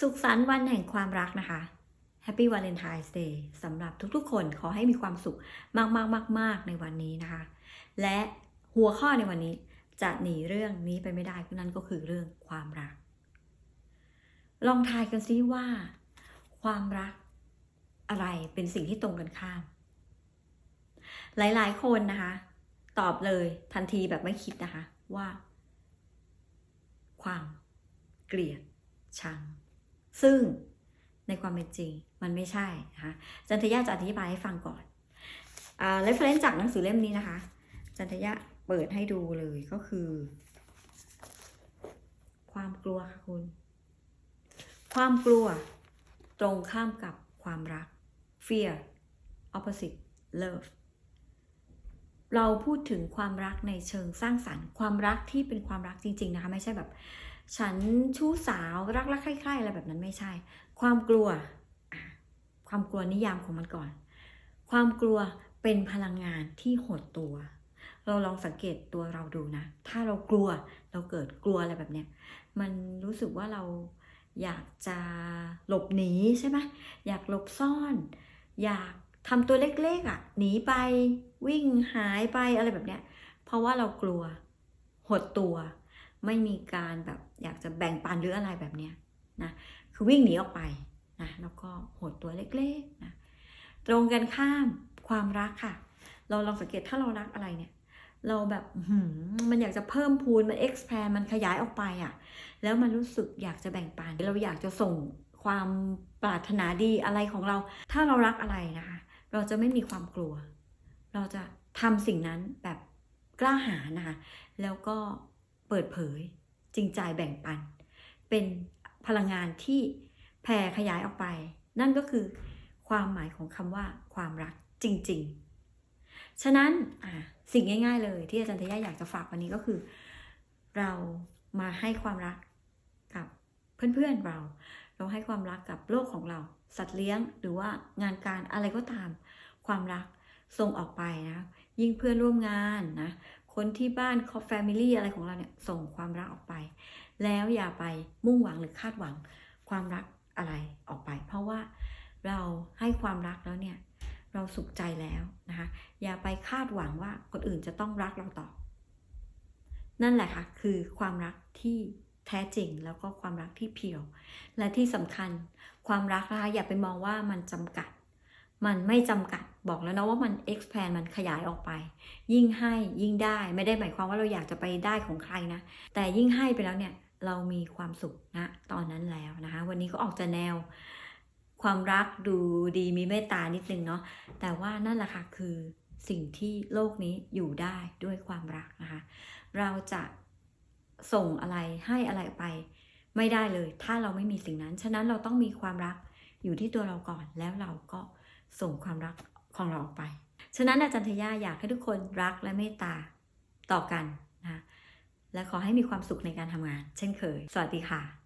สุขสันต์วันแห่งความรักนะคะ Happy Valentine's Day สำหรับทุกๆ คนขอให้มีความสุขมากๆๆๆในวันนี้นะคะ และหัวข้อในวันนี้จะหนีเรื่องนี้ไปไม่ได้นั่นก็คือเรื่องความรัก ลองทายกันซิว่า ความรักอะไรเป็นสิ่งที่ตรงกันข้าม หลายๆ คนนะคะ ตอบเลยทันทีแบบไม่คิดนะคะว่า ความเกลียดชัง ซึ่งในความเป็นจริงมันไม่ใช่นะคะจันทยาจะอธิบายให้ฟังก่อนอ่า reference จากหนังสือเล่มนี้นะคะ จันทยาเปิดให้ดูเลยก็คือ ความกลัวค่ะคุณ ความกลัวตรงข้ามกับความรัก fear opposite love เราพูดถึงความรักในเชิงสร้างสรรค์ ความรักที่เป็นความรักจริง ๆ นะคะ ไม่ใช่แบบ ฉันชู้สาวรักรักใคร่ๆอะไรแบบนั้นไม่ใช่ ความกลัว ความกลัวนิยามของมันก่อน ความกลัวเป็นพลังงานที่หดตัว เราลองสังเกตตัวเราดูนะ ถ้าเรากลัวเราเกิดกลัวอะไรแบบเนี้ย มันรู้สึกว่าเราอยากจะหลบหนีใช่ไหมอยากหลบซ่อน อยากทำตัวเล็กๆอะ หนีไปวิ่งหายไปอะไรแบบเนี้ย เพราะว่าเรากลัว หดตัว ไม่มีการแบบอยากจะแบ่งปันหรืออะไรแบบเนี้ยนะคือวิ่งหนีออกไปนะแล้วก็หดตัวเล็กๆนะตรงกันข้ามความรักค่ะ เราลองสังเกตถ้าเรารักอะไรเนี่ย เราแบบหือมันอยากจะเพิ่มพูนมัน expand มันขยายออกไปอะ่ะ แล้วมันรู้สึกอยากจะแบ่งปันเราอยากจะส่งความปรารถนาดีอะไรของเรา ถ้าเรารักอะไรนะคะ เราจะไม่มีความกลัว เราจะทำสิ่งนั้นแบบกล้าหาญนะคะ แล้วก็ เปิดเผย จริงใจแบ่งปัน เป็นพลังงานที่แผ่ขยายออกไป นั่นก็คือความหมายของคำว่าความรักจริง ๆ ฉะนั้นสิ่งง่าย ๆ เลยที่อาจารย์ทยาอยากจะฝากวันนี้ก็คือ เรามาให้ความรักกับเพื่อนๆเรา เราให้ความรักกับโลกของเรา สัตว์เลี้ยงหรือว่างานการอะไรก็ตาม ความรักส่งออกไปนะ ยิ่งเพื่อนร่วมงานนะ คนที่บ้านคอฟแฟมิลี่อะไรของเราเนี่ยส่งความรักออกไป แล้วอย่าไปมุ่งหวังหรือคาดหวังความรักอะไรออกไป เพราะว่าเราให้ความรักแล้วเนี่ยเราสุขใจแล้วนะคะอย่าไปคาดหวังว่าคนอื่นจะต้องรักเราต่อ นั่นแหละค่ะคือความรักที่แท้จริงแล้วก็ความรักที่เพียว และที่สำคัญความรักนะคะอย่าไปมองว่ามันจำกัด มันไม่จำกัดบอกแล้วนะว่ามัน expand มันขยายออกไป ยิ่งให้ยิ่งได้ไม่ได้หมายความว่าเราอยากจะไปได้ของใครนะ แต่ยิ่งให้ไปแล้วเนี่ยเรามีความสุขนะตอนนั้นแล้วนะคะ วันนี้ก็ออกจะแนว ความรักดูดีมีเมตตานิดนึงเนาะแต่ว่านั่นแหละค่ะคือสิ่งที่โลกนี้อยู่ได้ด้วยความรักนะคะ เราจะส่งอะไรให้อะไรไป ไม่ได้เลย ถ้าเราไม่มีสิ่งนั้น ฉะนั้นเราต้องมีความรักอยู่ที่ตัวเราก่อนแล้วเราก็ ส่งความรักของเราออกไป ฉะนั้นอาจารย์ทยาอยากให้ทุกคนรักและเมตตาต่อกันนะและขอให้มีความสุขในการทำงาน เช่นเคย สวัสดีค่ะ